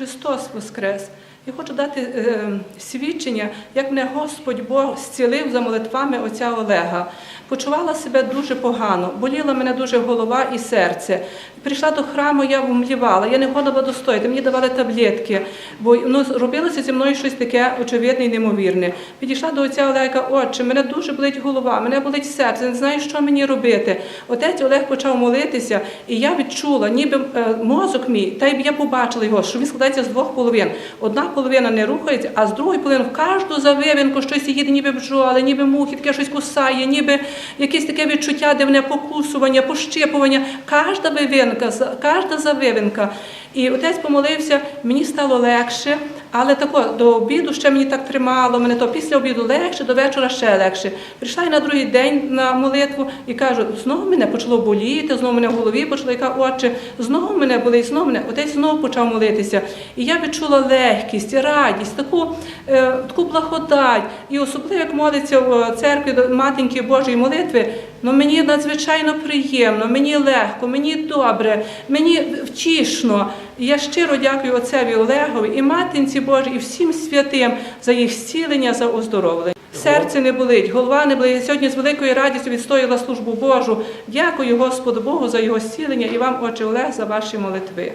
Христос Воскрес! Я хочу дати е, свідчення, як мене Господь Бог зцілив за молитвами отця Олега. Почувала себе дуже погано, боліла мене дуже голова і серце. Прийшла до храму, я вмлівала, я не ходила достояти, мені давали таблетки, бо ну, робилося зі мною щось таке очевидне і неймовірне. Підійшла до отця Олега, отче, мене дуже болить голова, мене болить серце, не знаю, що мені робити. Отець Олег почав молитися, і я відчула, ніби е, мозок мій, та й я побачила його, що він складається з двох половин. Одна половина не рухається, а з другої половини в кожну завивинку щось їде, ніби бджоли, ніби мухи, таке щось кусає, ніби якесь таке відчуття дивне покусування, пощипування. Кожна вивинка, кожна завивинка. І отець помолився, мені стало легше, але тако до обіду ще мені так тримало, мене то після обіду легше, до вечора ще легше. Прийшла я на другий день на молитву і кажу, знову мене почало боліти, знову мене в голові почало, яка отче, знову мене болить, знову мене. Отець знову почав молитися. І я відчула легкість, радість, таку, е, таку благодать. І особливо, як молиться в церкві до матінки Божої молитви, ну мені надзвичайно приємно, мені легко, мені добре, мені втішно. Я щиро дякую отцеві Олегові і матінці Божій, і всім святим за їх зцілення, за оздоровлення. Серце не болить, голова не болить. Я сьогодні з великою радістю відстояла службу Божу. Дякую Господу Богу за його зцілення і вам, отче Олег, за ваші молитви.